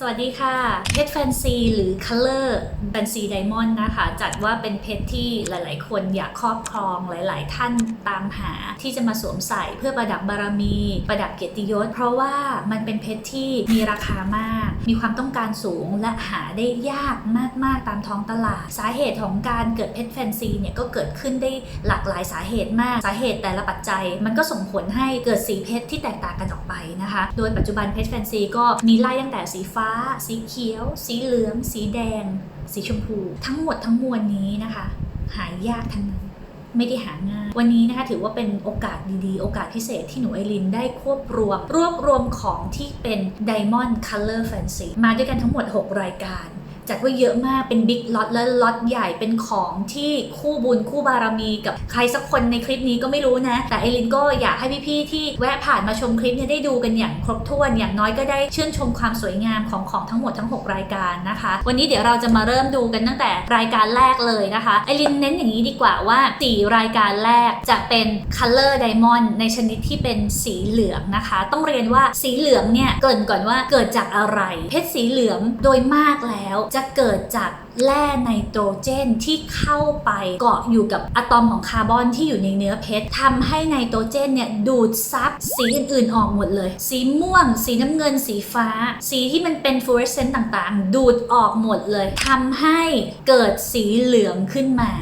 สวัสดีค่ะเพชรแฟนซีหรือ Color แฟนซีไดมอนด์นะคะ จัดว่าเป็นเพชรที่หลายๆ คนอยากครอบครองหลาย ๆ ท่านตามหาที่จะมาสวมใส่เพื่อประดับบารมี ประดับเกียรติยศ เพราะว่ามันเป็นเพชรที่มีราคามาก มีความต้องการสูงและหาได้ยากมาก ๆ ตามท้องตลาด สาเหตุของการเกิดเพชรแฟนซีเนี่ยก็เกิดขึ้นได้หลากหลายสาเหตุมาก สาเหตุแต่ละปัจจัย มันก็ส่งผลให้เกิดสีเพชรที่แตกต่างกันออกไปนะคะ โดยปัจจุบันเพชรแฟนซีก็มีไล่ตั้งแต่สีฟ้าสีเขียว สีเหลือง สีแดง สีชมพู ทั้งหมดทั้งมวลนี้นะคะ หายากทั้งนั้นไม่ได้หาง่าย วันนี้นะคะถือว่าเป็นโอกาสดีๆ โอกาสพิเศษที่หนูไอรินได้ควบรวม รวบรวมของที่เป็น Diamond Color Fancy มาด้วยกันทั้งหมด 6 รายการ จัดว่าเยอะมากเป็นบิ๊กล็อตและล็อตใหญ่เป็นของที่คู่บุญคู่บารมีกับใครสักคนในคลิปนี้ก็ไม่รู้นะ แต่ไอรินก็อยากให้พี่ๆที่แวะผ่านมาชมคลิปเนี่ยได้ดูกันอย่างครบถ้วนอย่างน้อยก็ได้ชื่นชมความสวยงามของของทั้งหมดทั้ง 6 รายการนะคะ วันนี้เดี๋ยวเราจะมาเริ่มดูกันตั้งแต่รายการแรกเลยนะคะไอรินเน้นอย่างนี้ดีกว่าว่า 4 รายการแรกจะเป็น Color Diamond ในชนิดที่เป็นสีเหลืองนะคะ ต้องเรียนว่าสีเหลืองเนี่ยเกินก่อนว่าเกิดจากอะไร เพชรสีเหลืองโดยมากแล้วจะเกิดจากแร่ไนโตรเจนที่เข้าไปเกาะอยู่กับอะตอมของคาร์บอนที่อยู่ในเนื้อเพชรทำให้ไนโตรเจนเนี่ยดูดซับสีอื่นๆออกหมดเลย สีม่วง สีน้ำเงินสีฟ้า สีที่มันเป็นฟลูออเรสเซนต์ต่างๆ ดูดออกหมดเลยทำให้เกิดสีเหลืองขึ้นมา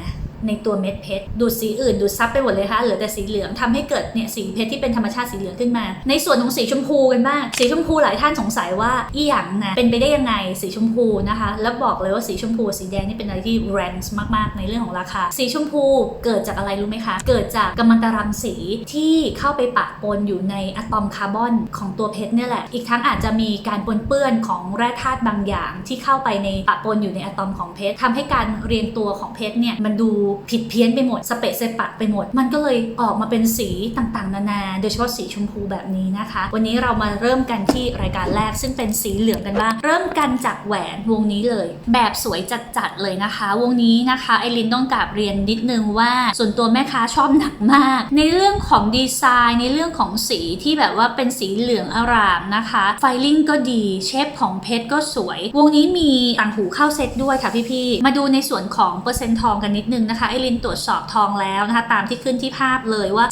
ในตัวเม็ดเพชรดูดสีอื่นดูดซับไปหมดเลยค่ะเหลือแต่สีเหลืองทำให้เกิดเนี่ยสีเพชรที่เป็นธรรมชาติสีเหลืองขึ้นมา ในส่วนของสีชมพูกันบ้างสีชมพูหลายท่านสงสัยว่าอีหยังนะเป็นไปได้ยังไงสีชมพูนะคะ แล้วบอกเลยว่าสีชมพูสีแดงนี่เป็นอะไรที่แรงมาก ๆ ในเรื่องของราคา สีชมพูเกิดจากอะไรรู้ไหมคะ เกิดจากกัมมันตรังสีที่เข้าไปปะปนอยู่ในอะตอมคาร์บอนของตัวเพชรเนี่ยแหละ อีกทั้งอาจจะมีการปนเปื้อนของแร่ธาตุบางอย่างที่เข้าไปในปะปนอยู่ในอะตอมของเพชรทำให้การเรียงตัวของเพชรเนี่ยมันดูผิดเพี้ยนไปหมดสเปะเซปักไปหมด มันก็เลยออกมาเป็นสีต่างๆ นานา โดยเฉพาะสีชมพูแบบนี้นะคะ วันนี้เรามาเริ่มกันที่รายการแรกซึ่งเป็นสีเหลืองกันบ้าง เริ่มกันจากแหวนวงนี้เลย แบบสวยจัดๆเลยนะคะ วงนี้นะคะไอรินต้องกราบเรียนนิดนึงว่า ส่วนตัวแม่ค้าชอบหนักมาก ในเรื่องของดีไซน์ในเรื่องของสีที่แบบว่าเป็นสีเหลืองอารามนะคะ ไฟลิ่งก็ดีเชฟของเพชรก็สวย วงนี้มีต่างหูเข้าเซตด้วยค่ะพี่ๆมาดูในส่วนของเปอร์เซ็นต์ทองกันนิดนึงนะคะไอรินตรวจสอบทองแล้วนะคะตามที่ขึ้นที่ภาพเลยว่า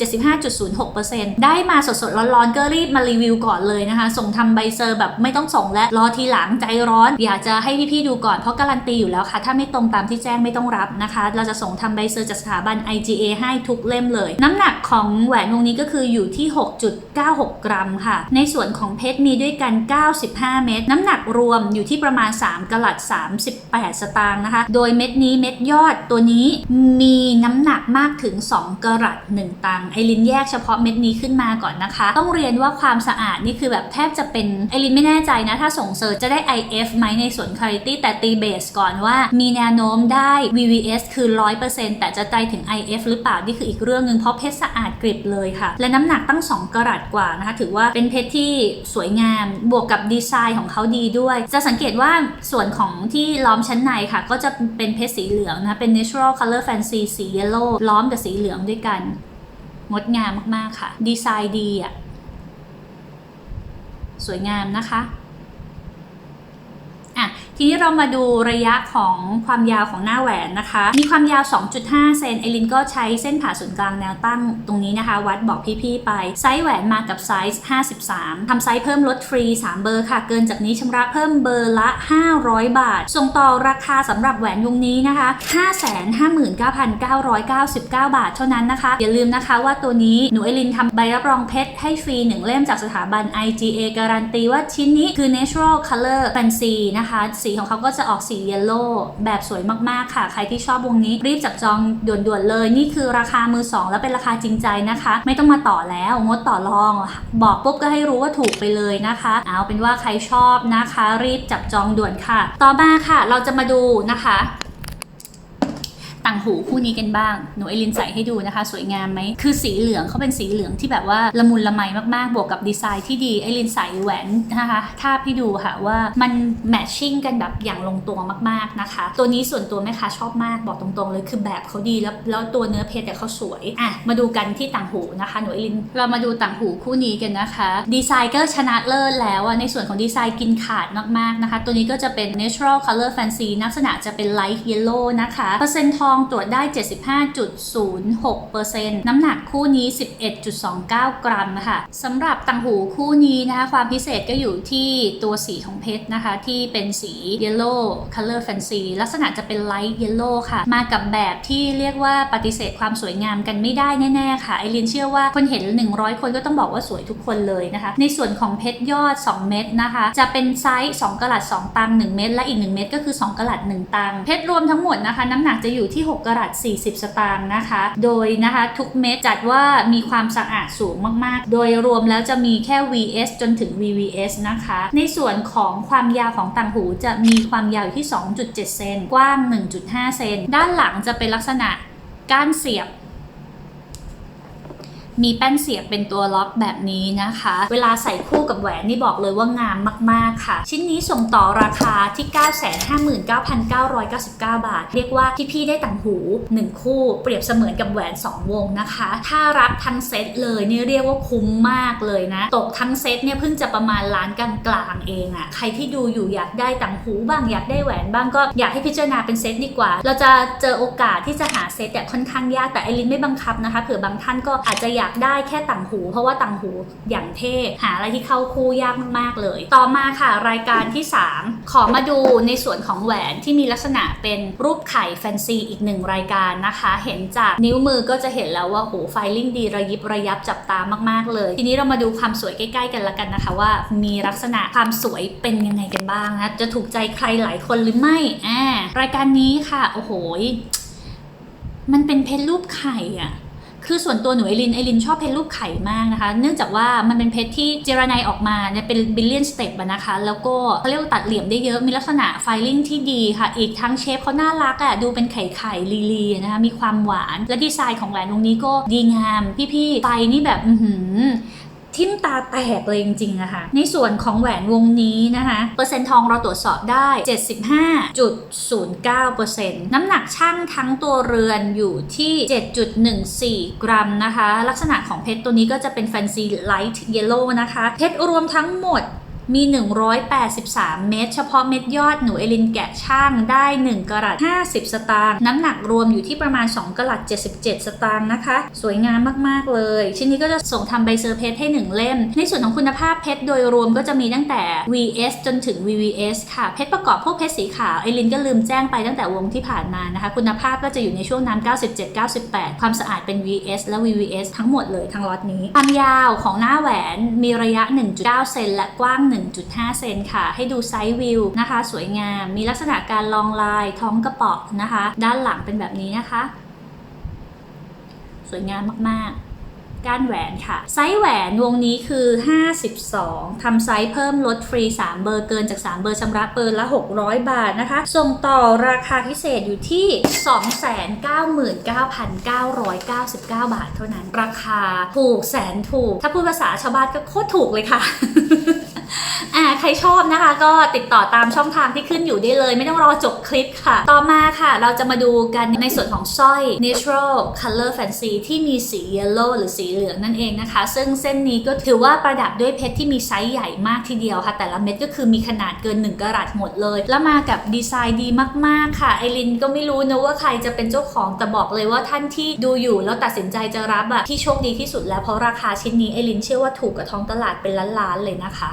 75.06%ได้มาสดๆร้อนๆก็รีบมารีวิวก่อนเลยนะคะ ส่งทำใบเซอร์แบบไม่ต้องส่งและรอทีหลังใจร้อน อยากจะให้พี่ๆดูก่อนเพราะการันตีอยู่แล้วค่ะ ถ้าไม่ตรงตามที่แจ้งไม่ต้องรับนะคะ เราจะส่งทำใบเซอร์จากสถาบัน IGA ให้ทุกเล่มเลย น้ำหนักของแหวนวงนี้ก็คืออยู่ที่ 6.96 กรัมค่ะ ในส่วนของเพชรมีด้วยกัน 95 เม็ดน้ำหนักรวมอยู่ที่ประมาณ 3กลัด38 สตางค์นะคะ โดยเม็ดนี้เม็ดยอดตัวนี้มีน้ำหนักมากถึง 2 กรัต1ตังไอรินแยกเฉพาะเม็ดนี้ขึ้นมาก่อนนะคะ ต้องเรียนว่าความสะอาดนี่คือแบบแทบจะเป็นไอรินไม่แน่ใจนะ ถ้าส่งเซิร์ชจะได้ IF ไหมในส่วน Quality แต่ตีเบสก่อนว่ามีแนวโน้มได้ VVS คือ 100%แต่จะใจถึง IF หรือเปล่า นี่คืออีกเรื่องหนึ่งเพราะเพชรสะอาดกริบเลยค่ะ และน้ำหนักตั้ง 2 กรัตกว่านะคะ ถือว่าเป็นเพชรที่สวยงามบวกกับดีไซน์ของเขาดีด้วย จะสังเกตว่าส่วนของที่ล้อมชั้นในค่ะ ก็จะเป็นเพชรสีเหลืองนะเป็น natural color แฟนซีสีเยลโล่ล้อมกับสีเหลืองด้วยกัน งดงามมาก ๆ ค่ะ ดีไซน์ดีอะ สวยงามนะคะ ทีนี้เรามาดูระยะของความยาวของหน้าแหวนนะคะ มีความยาว 2.5 เซนไอรินก็ใช้เส้นผ่าศูนย์กลางแนวตั้งตรงนี้นะคะ วัดบอกพี่ๆไป ไซส์แหวนมากับไซส์ 53ทำไซส์เพิ่มลดฟรี 3 เบอร์ค่ะ เกินจากนี้ชำระเพิ่มเบอร์ละ 500 บาท ส่งต่อราคาสำหรับแหวนวงนี้นะคะ 559,999 บาทเท่านั้นนะคะ อย่าลืมนะคะว่าตัวนี้หนูไอรินทำใบรับรองเพชรให้ฟรี 1 เล่มจากสถาบัน IGA การันตีว่าชิ้นนี้คือ natural color fancy นะคะสีของเขาก็จะออกสีเยลโล่แบบสวยมากๆค่ะ ใครที่ชอบวงนี้รีบจับจองด่วนๆเลย นี่คือราคามือสองแล้วเป็นราคาจริงใจนะคะ ไม่ต้องมาต่อแล้วงดต่อรอง บอกปุ๊บก็ให้รู้ว่าถูกไปเลยนะคะ เอาเป็นว่าใครชอบนะคะ รีบจับจองด่วนค่ะ ต่อมาค่ะ เราจะมาดูนะคะ ต่างหูคู่นี้กันบ้าง หนูเอลินใส่ให้ดูนะคะ สวยงามไหม คือสีเหลืองเขาเป็นสีเหลืองที่แบบว่าละมุนละไมมากๆ บวกกับดีไซน์ที่ดี เอลินใส่แหวนนะคะทาบให้ดูค่ะว่ามันแมทชิ่งกันแบบอย่างลงตัวมากๆนะคะ ตัวนี้ส่วนตัวแม่ค้าชอบมากบอกตรงๆเลยคือแบบเขาดีแล้วแล้วตัวเนื้อเพชรแต่เขาสวยอะมาดูกันที่ต่างหูนะคะ หนูเอลิน เรามาดูต่างหูคู่นี้กันนะคะ ดีไซน์ก็ชนะเลิศแล้วอะในส่วนของดีไซน์กินขาดมากๆนะคะ ตัวนี้ก็จะเป็น natural color fancy ลักษณะจะเป็น light yellow นะคะเปอร์เซ็นต์ทององตรวจได้ 75.06%น้ำหนักคู่นี้ 11.29 กรัมนะคะสำหรับต่างหูคู่นี้นะคะความพิเศษก็อยู่ที่ตัวสีของเพชรนะคะ ที่เป็นสี yellow color fancy ลักษณะจะเป็น light yellow ค่ะ มากับแบบที่เรียกว่าปฏิเสธความสวยงามกันไม่ได้แน่ ๆ ค่ะ ไอรินเชื่อว่าคนเห็น 100 คนก็ต้องบอกว่าสวยทุกคนเลยนะคะ ในส่วนของเพชรยอด 2 เม็ดนะคะ จะเป็นไซส์ 2กะรัต2ตัง 1 เม็ดและอีก 1 เม็ดก็คือ 2กะรัต1ตัง เพชรรวมทั้งหมดนะคะ น้ำหนักจะอยู่ที่6กรัต40 สตางค์นะคะ โดยนะคะทุกเม็ดจัดว่ามีความสะอาดสูงมากๆ โดยรวมแล้วจะมีแค่ VS จนถึง VVS นะคะ ในส่วนของความยาวของต่างหูจะมีความยาวอยู่ที่ 2.7 เซน กว้าง 1.5 เซน ด้านหลังจะเป็นลักษณะก้านเสียบ มีแป้นเสียบเป็นตัวล็อกแบบนี้นะคะ เวลาใส่คู่กับแหวนนี่บอกเลยว่างามมากๆค่ะ ชิ้นนี้ส่งต่อราคาที่ 959,999 บาท เรียกว่าที่พี่ได้ต่างหู 1 คู่ เปรียบเสมือนกับแหวน 2 วงนะคะ ถ้ารับทั้งเซตเลยนี่เรียกว่าคุ้มมากเลยนะ ตกทั้งเซตเนี่ยเพิ่งจะประมาณล้านกลางๆเองอะใครที่ดูอยู่อยากได้ต่างหูบ้างอยากได้แหวนบ้างก็อยากให้พิจารณาเป็นเซตดีกว่า เราจะเจอโอกาสที่จะหาเซตเนี่ยค่อนข้างยากแต่ไอรินไม่บังคับนะคะเผื่อบางท่านก็อาจจะอยากากได้แค่ต่างหู เพราะว่าต่างหูอย่างเท่หาอะไรที่เข้าคู่ยากมากๆเลย ต่อมาค่ะรายการที่ 3 ขอมาดูในส่วนของแหวนที่มีลักษณะเป็นรูปไข่แฟนซีอีกหนึ่งรายการนะคะ เห็นจากนิ้วมือก็จะเห็นแล้วว่าโหไฟลิ่งดีระยิบระยับจับตามากๆเลย ทีนี้เรามาดูความสวยใกล้ๆกันละกันนะคะ ว่ามีลักษณะความสวยเป็นยังไงกันบ้างนะจะถูกใจใครหลายคนหรือไม่อ่ารายการนี้ค่ะโอ้โหมันเป็นเพชรรูปไข่อะ คือส่วนตัวหนูไอรินไอรินชอบเพชรรูปไข่มากนะคะ เนื่องจากว่ามันเป็นเพชรที่เจรไนออกมาเนี่ยเป็นบิลเลียนสเต็ปนะคะ แล้วก็เขาเรียกตัดเหลี่ยมได้เยอะ มีลักษณะไฟลิ่งที่ดีค่ะ อีกทั้งเชฟเขาน่ารักอะ่ะ ดูเป็นไข่ไข่ลีลีนะคะ มีความหวาน และดีไซน์ของแหวนวงนี้ก็ดีงาม พี่ๆไฟนี่แบบ อือหือ ทิ่มตาแตกเลยจริงๆอะค่ะในส่วนของแหวนวงนี้นะคะเปอร์เซ็นต์ทองเราตรวจสอบได้ 75.09%น้ำหนักช่างทั้งตัวเรือนอยู่ที่ 7.14 กรัมนะคะ ลักษณะของเพชรตัวนี้ก็จะเป็นแฟนซีไลท์เยลโล่นะคะ เพชรรวมทั้งหมด มี 183 เม็ดเฉพาะเม็ดยอดหนูเอลินแกะช่างได้ 1กะรัต50 สตางค์น้ำหนักรวมอยู่ที่ประมาณ 2กะรัต77 สตางค์นะคะ สวยงามมากๆเลย ชิ้นนี้ก็จะส่งทำใบเซอร์เพชรให้ 1 เล่ม ในส่วนของคุณภาพเพชรโดยรวมก็จะมีตั้งแต่ VS จนถึง VVS ค่ะ เพชรประกอบพวกเพชรสีขาวเอลินก็ลืมแจ้งไปตั้งแต่วงที่ผ่านมานะคะ คุณภาพก็จะอยู่ในช่วงน้ำ97 98 ความสะอาดเป็น VS และ VVS ทั้งหมดเลยทั้งล็อตนี้ความยาวของหน้าแหวนมีระยะ 1.9 เซนและกว้าง1.5 เซนค่ะ ให้ดูไซส์วิวนะคะ สวยงาม มีลักษณะการลองลายท้องกระป๋อนะคะ ด้านหลังเป็นแบบนี้นะคะ สวยงามมากๆก้านแหวนค่ะ ไซส์แหวนวงนี้คือ 52ทำไซส์เพิ่มลดฟรี 3 เบอร์เกินจาก 3 เบอร์ชำระเบอร์ละ 600 บาทนะคะ ส่งต่อราคาพิเศษอยู่ที่ 299,999 บาทเท่านั้น ราคาถูกแสนถูก ถ้าพูดภาษาชาวบ้านก็โคตรถูกเลยค่ะ อ่าใครชอบนะคะ ก็ติดต่อตามช่องทางที่ขึ้นอยู่ได้เลย ไม่ต้องรอจบคลิปค่ะ ต่อมาค่ะ เราจะมาดูกันในส่วนของสร้อย natural color fancy ที่มีสี yellow หรือสีเหลืองนั่นเองนะคะ ซึ่งเส้นนี้ก็ถือว่าประดับด้วยเพชรที่มีไซส์ใหญ่มากทีเดียวค่ะ แต่ละเม็ดก็คือมีขนาดเกิน 1กะรัตหมดเลย แล้วมากับดีไซน์ดีมากๆค่ะไอรินก็ไม่รู้นะว่าใครจะเป็นเจ้าของแต่บอกเลยว่าท่านที่ดูอยู่แล้วตัดสินใจจะรับอะที่โชคดีที่สุดแล้วเพราะราคาชิ้นนี้ไอรินเชื่อว่าถูกกับท้องตลาดเป็นล้านๆเลยนะคะ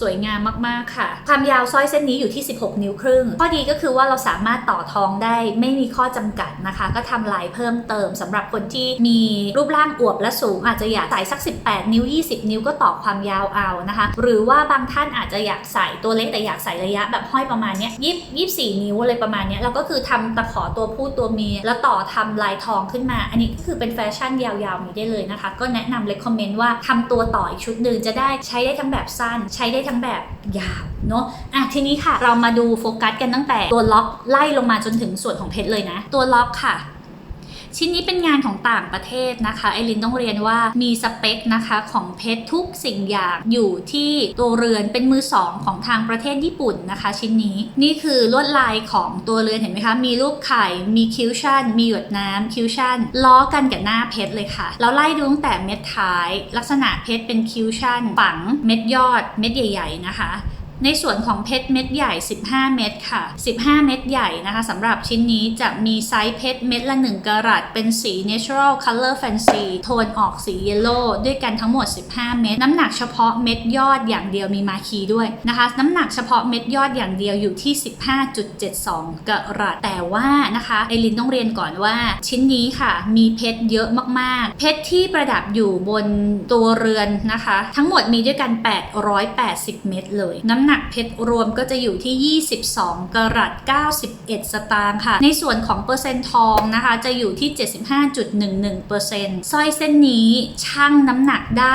สวยงามมากๆค่ะ ความยาวสร้อยเส้นนี้อยู่ที่ 16 นิ้วครึ่ง ข้อดีก็คือว่าเราสามารถต่อทองได้ไม่มีข้อจำกัดนะคะ ก็ทำลายเพิ่มเติมสำหรับคนที่มีรูปร่างอวบและสูง อาจจะอยากใส่สัก 18 นิ้ว 20 นิ้วก็ต่อความยาวเอานะคะ หรือว่าบางท่านอาจจะอยากใส่ตัวเล็กแต่อยากใส่ระยะแบบห้อยประมาณเนี้ยยี่ยี่สี่นิ้วอะไรประมาณเนี้ยเราก็คือทำตะขอตัวผู้ตัวเมียแล้วต่อทำลายทองขึ้นมา อันนี้ก็คือเป็นแฟชั่นยาวๆนี้ได้เลยนะคะ ก็แนะนำเลยคอมเมนต์ว่าทำตัวต่ออีกชุดหนึ่งจะได้ใช้ได้ทั้งแบบสั้น ใช้ได้ทั้งแบบยาวเนาะอะทีนี้ค่ะ เรามาดูโฟกัสกันตั้งแต่ตัวล็อกไล่ลงมาจนถึงส่วนของเพชรเลยนะ ตัวล็อกค่ะ ชิ้นนี้เป็นงานของต่างประเทศนะคะไอรินต้องเรียนว่ามีสเปคนะคะของเพชรทุกสิ่งอย่างอยู่ที่ตัวเรือนเป็นมือสองของทางประเทศญี่ปุ่นนะคะ ชิ้นนี้นี่คือลวดลายของตัวเรือนเห็นไหมคะ มีรูปไข่มีคิวชั่นมีหยดน้ำคิวชั่นล้อกันกับหน้าเพชรเลยค่ะแล้วไล่ดูตั้งแต่เม็ดท้าย ลักษณะเพชรเป็นคิวชั่นฝังเม็ดยอดเม็ดใหญ่ ๆ นะคะ ในส่วนของเพชรเม็ดใหญ่ 15 เม็ดค่ะ 15 เม็ดใหญ่นะคะสำหรับชิ้นนี้จะมีไซส์เพชรเม็ดละ 1กะรัตเป็นสี natural color fancy โทนออกสีเยลโล่ด้วยกันทั้งหมด 15 เม็ดน้ำหนักเฉพาะเม็ดยอดอย่างเดียวมีมาคีด้วยนะคะน้ำหนักเฉพาะเม็ดยอดอย่างเดียวอยู่ที่ 15.72 กะรัตแต่ว่านะคะไอรินต้องเรียนก่อนว่าชิ้นนี้ค่ะ มีเพชรเยอะมากๆ เพชรที่ประดับอยู่บนตัวเรือนนะคะ ทั้งหมดมีด้วยกัน 880 เม็ดเลยน้ำหนักเพชรรวมก็จะอยู่ที่ 22กรัต91 สตางค์ค่ะ ในส่วนของเปอร์เซ็นต์ทองนะคะ จะอยู่ที่ 75.11%สร้อยเส้นนี้ชั่งน้ำหนักได้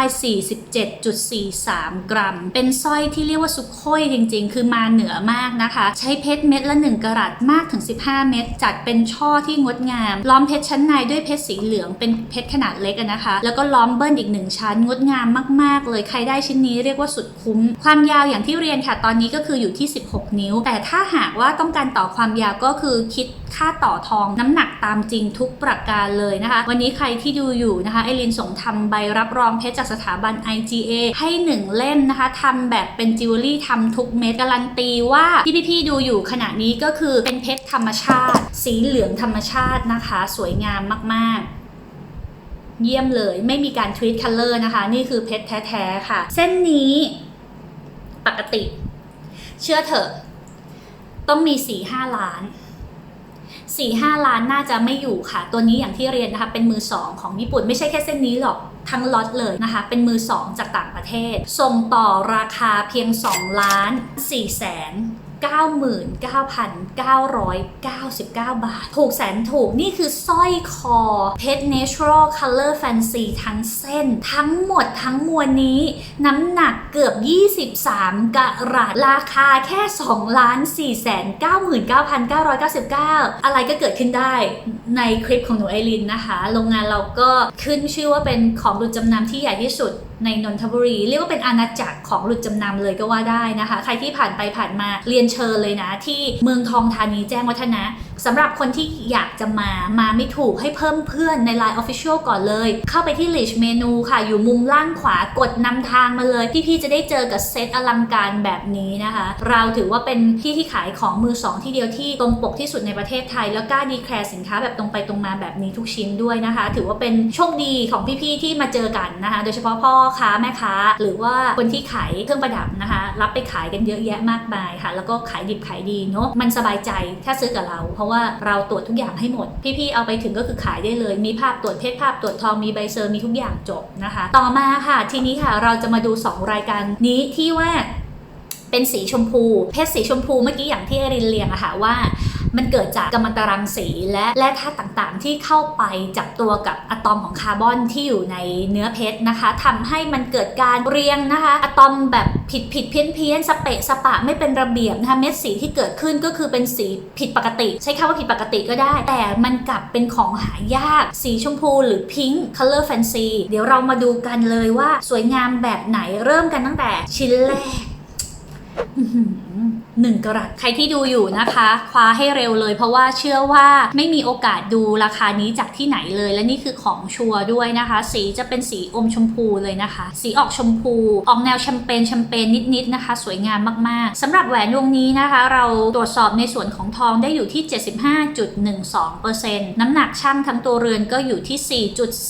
47.43 กรัม เป็นสร้อยที่เรียกว่าสุโค่ยจริงๆ คือมาเหนือมากนะคะ ใช้เพชรเม็ดละ 1กรัตมากถึง 15 เม็ดจัดเป็นช่อที่งดงาม ล้อมเพชรชั้นในด้วยเพชรสีเหลืองเป็นเพชรขนาดเล็กนะคะ แล้วก็ล้อมเบิ้ลอีกหนึ่งชั้นงดงามมากๆ เลยใครได้ชิ้นนี้เรียกว่าสุดคุ้ม ความยาวอย่างที่เรียนค่ะ ตอนนี้ก็คืออยู่ที่ 16 นิ้ว แต่ถ้าหากว่าต้องการต่อความยาวก็คือคิดค่าต่อทองน้ำหนักตามจริงทุกประการเลยนะคะ วันนี้ใครที่ดูอยู่นะคะไอรินส่งทำใบรับรองเพชรจากสถาบัน IGA ให้ 1 เล่มนะคะทำแบบเป็นจิวเวลรี่ทำทุกเม็ดการันตีว่าที่พี่ๆดูอยู่ขณะนี้ก็คือเป็นเพชรธรรมชาติ สีเหลืองธรรมชาตินะคะ สวยงามมากๆเยี่ยมเลยไม่มีการทวีตคัลเลอร์นะคะ นี่คือเพชรแท้ ๆ ค่ะ เส้นนี้ ปกติ เชื่อเถอะ ต้องมี4ี่ห้าล้าน4ี่ห้าล้านน่าจะไม่อยู่ค่ะ ตัวนี้อย่างที่เรียนนะคะเป็นมือสองของญี่ปุ่นไม่ใช่แค่เส้นนี้หรอกทั้งล็อตเลยนะคะ เป็นมือสองจากต่างประเทศ ส่งต่อราคาเพียง 2 ล้าน4แสน 99,999 บาท ถูกแสนถูกนี่คือสร้อยคอเพชร natural color fancy ทั้งเส้น ทั้งหมดทั้งมวลนี้ น้ำหนักเกือบ 23 กะรัตราคาแค่2ล้าน4แสน99,999 อะไรก็เกิดขึ้นได้ในคลิปของหนูไอรินนะคะ โรงงานเราก็ขึ้นชื่อว่าเป็นของหลุดจำนำที่ใหญ่ที่สุด ในนนทบุรี เรียกว่าเป็นอาณาจักรของหลุดจำนำเลยก็ว่าได้นะคะ ใครที่ผ่านไปผ่านมาเรียนเชิญเลยนะ ที่เมืองทองธานีแจ้งวัฒนะ สำหรับคนที่อยากจะมามาไม่ถูกให้เพิ่มเพื่อนใน Line Official ก่อนเลย เข้าไปที่ List Menu ค่ะ อยู่มุมล่างขวากดนำทางมาเลยพี่ๆจะได้เจอกับเซตอลังการแบบนี้นะคะ เราถือว่าเป็นพี่ที่ขายของมือสองที่เดียวที่ตรงปกที่สุดในประเทศไทย แล้วกล้าดีแคร์สินค้าแบบตรงไปตรงมาแบบนี้ทุกชิ้นด้วยนะคะ ถือว่าเป็นโชคดีของพี่ๆที่มาเจอกันนะคะ โดยเฉพาะพ่อค้าแม่ค้า หรือว่าคนที่ขายเครื่องประดับนะคะ รับไปขายกันเยอะแยะมากมายค่ะ แล้วก็ขายดิบขายดีเนาะมันสบายใจถ้าซื้อกับเราเพราะว่าเราตรวจทุกอย่างให้หมด พี่ๆเอาไปถึงก็คือขายได้เลย มีภาพตรวจเพศภาพตรวจทองมีใบเซอร์มีทุกอย่างจบนะคะ ต่อมาค่ะ ทีนี้ค่ะเราจะมาดู 2 รายการนี้ที่ว่าเป็นสีชมพู เพชรสีชมพูเมื่อกี้อย่างที่เอรินเรียงอะค่ะว่า มันเกิดจากกัมมันตรังสีและแร่ธาตุต่างๆ ที่เข้าไปจับตัวกับอะตอมของคาร์บอนที่อยู่ในเนื้อเพชรนะคะทำให้มันเกิดการเรียงนะคะอะตอมแบบผิดผิดเพี้ยนเพี้ยนสเปะสปะไม่เป็นระเบียบนะคะเม็ดสีที่เกิดขึ้นก็คือเป็นสีผิดปกติ ใช้คำว่าผิดปกติก็ได้ แต่มันกลับเป็นของหายาก สีชมพูหรือพิงค์ color fancy เดี๋ยวเรามาดูกันเลยว่าสวยงามแบบไหนเริ่มกันตั้งแต่ชิ้นแรก อื้อหือหนึ่งกรัตใครที่ดูอยู่นะคะ คว้าให้เร็วเลย เพราะว่าเชื่อว่าไม่มีโอกาสดูราคานี้จากที่ไหนเลย และนี่คือของชัวร์ด้วยนะคะ สีจะเป็นสีอมชมพูเลยนะคะ สีออกชมพู ออกแนวแชมเปญแชมเปญนิดๆนะคะ สวยงามมากๆสำหรับแหวนวงนี้นะคะ เราตรวจสอบในส่วนของทองได้อยู่ที่ 75.12%น้ำหนักช่างทั้งตัวเรือนก็อยู่ที่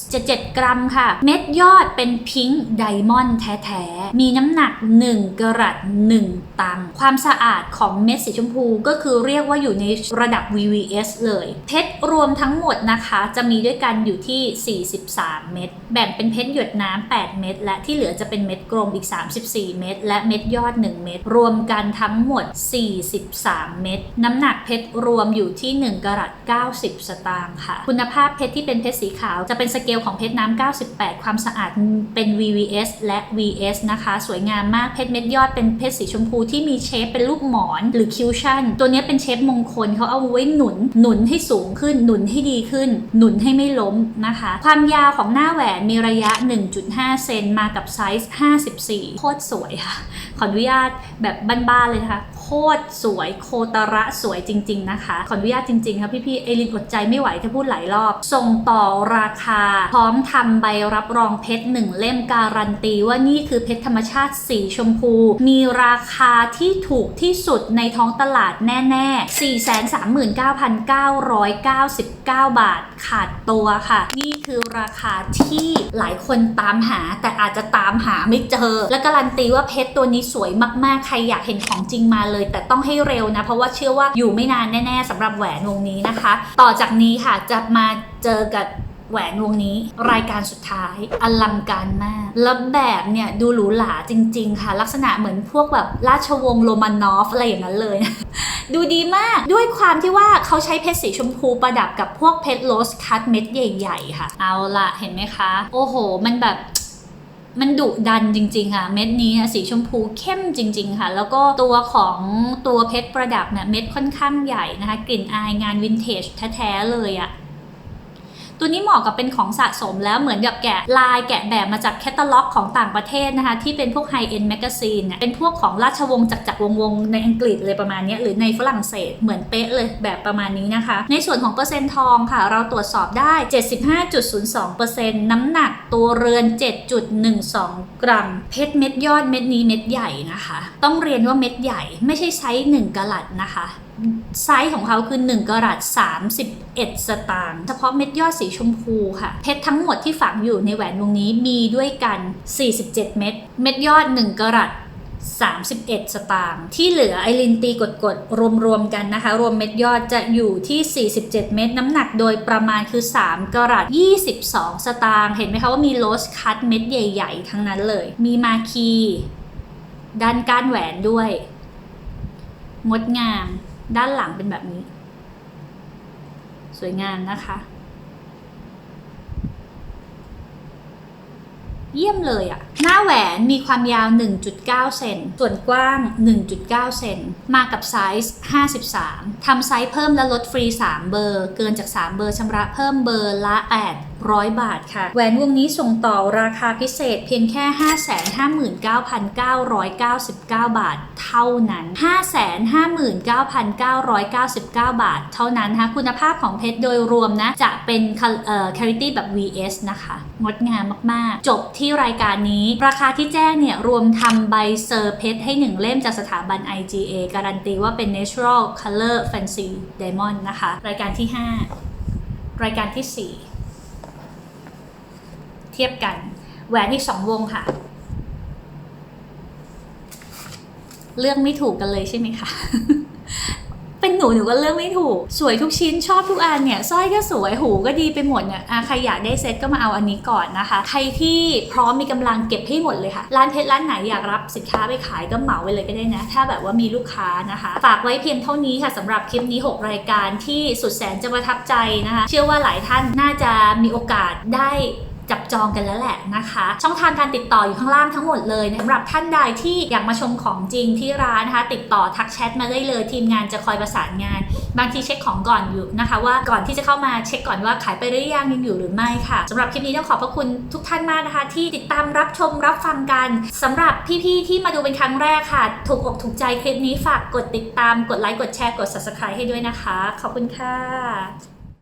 4.77 กรัมค่ะ เม็ดยอดเป็นพิงค์ไดมอนด์แท้ๆมีน้ำหนัก 1 กรัต1ตังความสะอาดของเม็ดสีชมพูก็คือเรียกว่าอยู่ในระดับ VVS เลย เพชรรวมทั้งหมดนะคะ จะมีด้วยกันอยู่ที่ 43 เม็ดแบ่งเป็นเพชรหยดน้ำ8เม็ดและที่เหลือจะเป็นเม็ดกลมอีก 34 เม็ดและเม็ดยอด 1 เม็ดรวมกันทั้งหมด 43 เม็ดน้ำหนักเพชรรวมอยู่ที่ 1กรัต90 สตางค์ค่ะ คุณภาพเพชรที่เป็นเพชรสีขาว จะเป็นสเกลของเพชรน้ำ98 ความสะอาดเป็น VVS และ VS นะคะ สวยงามมากเพชรเม็ดยอดเป็นเพชรสีชมพูที่มีเชฟเป็นรูปหมอนหรือคิวชั่น ตัวนี้เป็นเชฟมงคลเขาเอาไว้หนุน หนุนให้สูงขึ้น หนุนให้ดีขึ้น หนุนให้ไม่ล้มนะคะ ความยาวของหน้าแหวนมีระยะ 1.5 เซนมากับไซส์ 54 โคตรสวยค่ะ ขออนุญาตแบบบ้านๆเลยนะคะโค ตรสวยโคตระสวยจริง ๆ นะคะ ขออนุญาตจริง ๆ ค่ะพี่ๆ เอลินอดใจไม่ไหวจะพูดหลายรอบ ส่งต่อราคา พร้อมทำใบรับรองเพชรหนึ่งเล่มการันตีว่านี่คือเพชรธรรมชาติสีชมพู มีราคาที่ถูกที่สุดในท้องตลาดแน่ๆ 439,999 บาทขาดตัวค่ะ นี่คือราคาที่หลายคนตามหา แต่อาจจะตามหาไม่เจอ และการันตีว่าเพชรตัวนี้สวยมากๆ ใครอยากเห็นของจริงมาเลยแต่ต้องให้เร็วนะ เพราะว่าเชื่อว่าอยู่ไม่นานแน่ ๆสำหรับแหวนวงนี้นะคะ ต่อจากนี้ค่ะจะมาเจอกับแหวนวงนี้รายการสุดท้ายอลังการมาก แล้วแบบเนี่ย ดูหรูหราจริง ๆ ค่ะ ลักษณะเหมือนพวกแบบราชวงศ์โรมานอฟอะไรอย่างนั้นเลย ดูดีมากด้วยความที่ว่าเขาใช้เพชรสีชมพูประดับกับพวกเพชรโรสคัตเม็ดใหญ่ ๆ ค่ะ เอาละเห็นไหมคะ โอ้โห มันแบบ มันดุดันจริง ๆ ค่ะ เม็ดนี้สีชมพูเข้มจริง ๆ ค่ะ แล้วก็ตัวของตัวเพชรประดับเนี่ยเม็ดค่อนข้างใหญ่นะคะ กลิ่นอายงานวินเทจแท้ ๆ เลยอะ ตัวนี้เหมาะกับเป็นของสะสมแล้วเหมือนกับแกะลายแกะแบบมาจากแคตตาล็อกของต่างประเทศนะคะ ที่เป็นพวกไฮเอ็นแมกกาซีนเนี่ยเป็นพวกของราชวงศ์จักรจักรวงวงในอังกฤษเลยประมาณนี้หรือในฝรั่งเศสเหมือนเป๊ะเลยแบบประมาณนี้นะคะ ในส่วนของเปอร์เซ็นต์ทองค่ะ เราตรวจสอบได้ 75.02%น้ำหนักตัวเรือน 7.12 กรัม เพชรเม็ดยอดเม็ดนี้เม็ดใหญ่นะคะ ต้องเรียนว่าเม็ดใหญ่ไม่ใช่ไซส์1กะลัดนะคะ ไซส์ของเขาคือ 1กรัต31 สตางค์เฉพาะเม็ดยอดสีชมพูค่ะ เพชรทั้งหมดที่ฝังอยู่ในแหวนวงนี้มีด้วยกัน 47 เม็ด เม็ดยอด 1กรัต31 สตางค์ที่เหลือไอรินตีกดกดรวมๆกันนะคะ รวมเม็ดยอดจะอยู่ที่ 47 เม็ดน้ำหนักโดยประมาณคือ 3กรัต22 สตางค์เห็นไหมคะว่ามีโรสคัตเม็ดใหญ่ๆ ทั้งนั้นเลย มีมาคี ด้านก้านแหวนด้วย งดงาม ด้านหลังเป็นแบบนี้ สวยงามนะคะ เยี่ยมเลยอะหน้าแหวนมีความยาว 1.9 เซนส่วนกว้าง 1.9 เซนมากับไซส์ 53ทำไซส์เพิ่มและลดฟรี 3 เบอร์ เกินจาก 3 เบอร์ชำระเพิ่มเบอร์ละ 8 800 บาทค่ะ แหวนวงนี้ส่งต่อราคาพิเศษเพียงแค่ 559,999 บาท เท่านั้น 559,999 บาท เท่านั้นนะคะคุณภาพของเพชรโดยรวมนะ จะเป็นเอ่อ clarity แบบ VS นะคะ งดงามมาก ๆ จบที่รายการนี้ ราคาที่แจ้งเนี่ย รวมทำใบเซอร์เพชรให้ 1 เล่มจากสถาบัน IGA การันตีว่าเป็น natural color fancy diamond นะคะ รายการที่ 5 รายการที่ 4 ทียบกัน แหวนอีก2วงค่ะ เลือกไม่ถูกกันเลยใช่ไหมคะเป็นหนูหนูก็เลือกไม่ถูก สวยทุกชิ้นชอบทุกอันเนี่ยสร้อยก็สวยหูก็ดีไปหมดเนี่ยใครอยากได้เซ็ตก็มาเอาอันนี้ก่อนนะคะ ใครที่พร้อมมีกำลังเก็บให้หมดเลยค่ะ ร้านเพชรร้านไหนอยากรับสินค้าไปขายก็เหมาไปเลยก็ได้นะ ถ้าแบบว่ามีลูกค้านะคะ ฝากไว้เพียงเท่านี้ค่ะสำหรับคลิปนี้ 6 รายการที่สุดแสนจะประทับใจนะคะ เชื่อว่าหลายท่านน่าจะมีโอกาสได้ จับจองกันแล้วแหละนะคะ ช่องทางการติดต่ออยู่ข้างล่างทั้งหมดเลยสำหรับท่านใดที่อยากมาชมของจริงที่ร้านนะคะ ติดต่อทักแชทมาได้เลยทีมงานจะคอยประสานงาน บางทีเช็คของก่อนอยู่นะคะ ว่าก่อนที่จะเข้ามาเช็คก่อนว่าขายไปหรือยังยังอยู่หรือไม่ค่ะสำหรับคลิปนี้ต้องขอบพระคุณทุกท่านมากนะคะ ที่ติดตามรับชมรับฟังกันสำหรับพี่ๆที่มาดูเป็นครั้งแรกค่ะ ถูกอกถูกใจคลิปนี้ฝากกดติดตามกดไลค์กดแชร์กด subscribe ให้ด้วยนะคะ ขอบคุณค่ะ